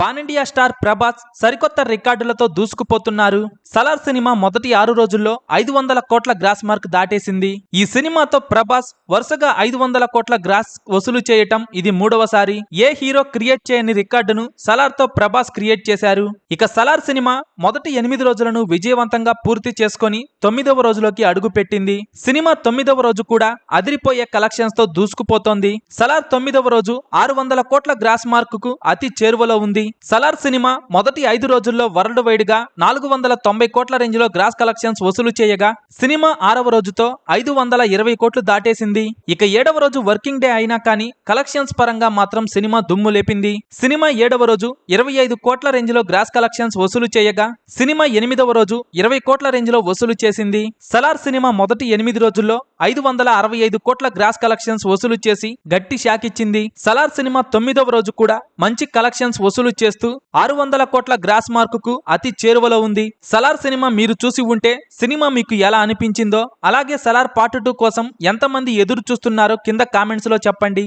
Pan-India star Prabhas సరికొత్త రికార్డులతో దూసుకుపోతున్నారు. Salaar cinema మొదటి ఆరు రోజుల్లో ఐదు వందల కోట్ల గ్రాస్ మార్క్ దాటేసింది. ఈ సినిమాతో ప్రభాస్ వరుసగా ఐదు వందల కోట్ల గ్రాస్ వసూలు చేయటం ఇది మూడవసారి. ఏ హీరో క్రియేట్ చేయని రికార్డును సలార్తో ప్రభాస్ క్రియేట్ చేశారు. ఇక సలార్ సినిమా మొదటి ఎనిమిది రోజులను విజయవంతంగా పూర్తి చేసుకొని తొమ్మిదవ రోజులోకి అడుగుపెట్టింది. సినిమా తొమ్మిదవ రోజు కూడా అదిరిపోయే కలెక్షన్స్తో దూసుకుపోతోంది. సలార్ తొమ్మిదవ రోజు ఆరు వందల కోట్ల గ్రాస్ మార్క్కు అతి చేరువలో ఉంది. సలార్ సినిమా మొదటి ఐదు రోజుల్లో వరల్డ్ వైడ్గా నాలుగు వందల తొంభై కోట్ల రేంజ్లో గ్రాస్ కలెక్షన్స్ వసూలు చేయగా సినిమా ఆరవ రోజుతో ఐదు వందల ఇరవై కోట్లు దాటేసింది. ఇక ఏడవ రోజు వర్కింగ్ డే అయినా కానీ కలెక్షన్స్ పరంగా మాత్రం సినిమా దుమ్ము లేపింది. సినిమా ఏడవ రోజు ఇరవై ఐదు కోట్ల రేంజ్లో గ్రాస్ కలెక్షన్స్ వసూలు చేయగా సినిమా ఎనిమిదవ రోజు ఇరవై కోట్ల రేంజ్లో వసూలు చేసింది. సలార్ సినిమా మొదటి ఎనిమిది రోజుల్లో ఐదు వందల అరవై ఐదు కోట్ల గ్రాస్ కలెక్షన్స్ వసూలు చేసి గట్టి షాక్ ఇచ్చింది సలార్ సినిమా తొమ్మిదవ రోజు కూడా మంచి కలెక్షన్స్ వసూలు చేస్తూ ఆరు వందల కోట్ల గ్రాస్ మార్కుకు అతి చేరువలో ఉంది. సలార్ సినిమా మీరు చూసి ఉంటే సినిమా మీకు ఎలా అనిపించిందో అలాగే సలార్ పార్ట్ టూ కోసం ఎంతమంది ఎదురు చూస్తున్నారో కింద కామెంట్స్లో చెప్పండి.